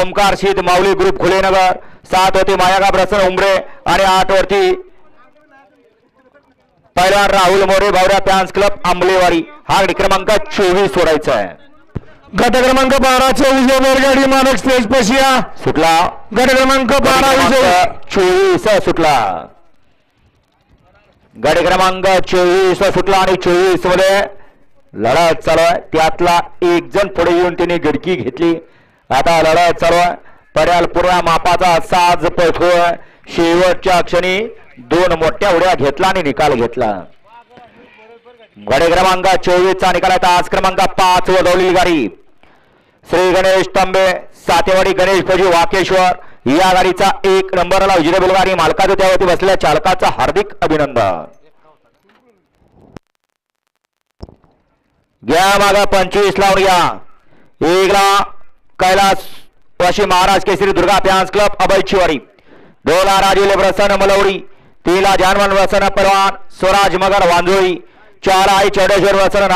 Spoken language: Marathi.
ओमकार शीत माऊली ग्रुप खुलेनगर. सात होती मायागा प्रसन्न उमरे आणि आठ वरती पहिलवान राहुल मोरे भावऱ्या फॅन्स क्लब आंबलेवाडी. हा गडी क्रमांक चोवीस सोडायचा आहे. गट क्रमांक बाराचे विजय बैलगाडी मालक स्टेज पशिया सुटला. गट क्रमांक बारा चोवीस सुटला. गाडी क्रमांक चोवीस सुटला आणि चोवीसमध्ये लढत चालू आहे. त्यातला एक जण पुढे येऊन त्याने गडकी घेतली. आता लढत सर्व पर्याल पूर्ण मापाचा साज पळतोय शेवटच्या क्षणी दोन मोठ्या उड्या घेतला आणि निकाल घेतला. गडे क्रमांक चोवीसचा निकाल आता आज क्रमांक पाच वजवलेली गाडी. श्री गणेश तांबे सातेवाडी गणेश फौजी वाकेश्वर. या गाडीचा एक नंबरला उजिरे गाडी मालकाचं त्यावरती बसलेल्या चालकाचं हार्दिक अभिनंदन. घ्या मागा पंचवीस लावून घ्या. एकला कैलास वाशी महाराज केसरी दुर्गा फॅन्स क्लब अभय चिवारी। दोला राजुले प्रसन्न मलवडी तिला जानवन वसन परवान स्वराज मगर वांजोळी। चार आई चौडेश्वर वसन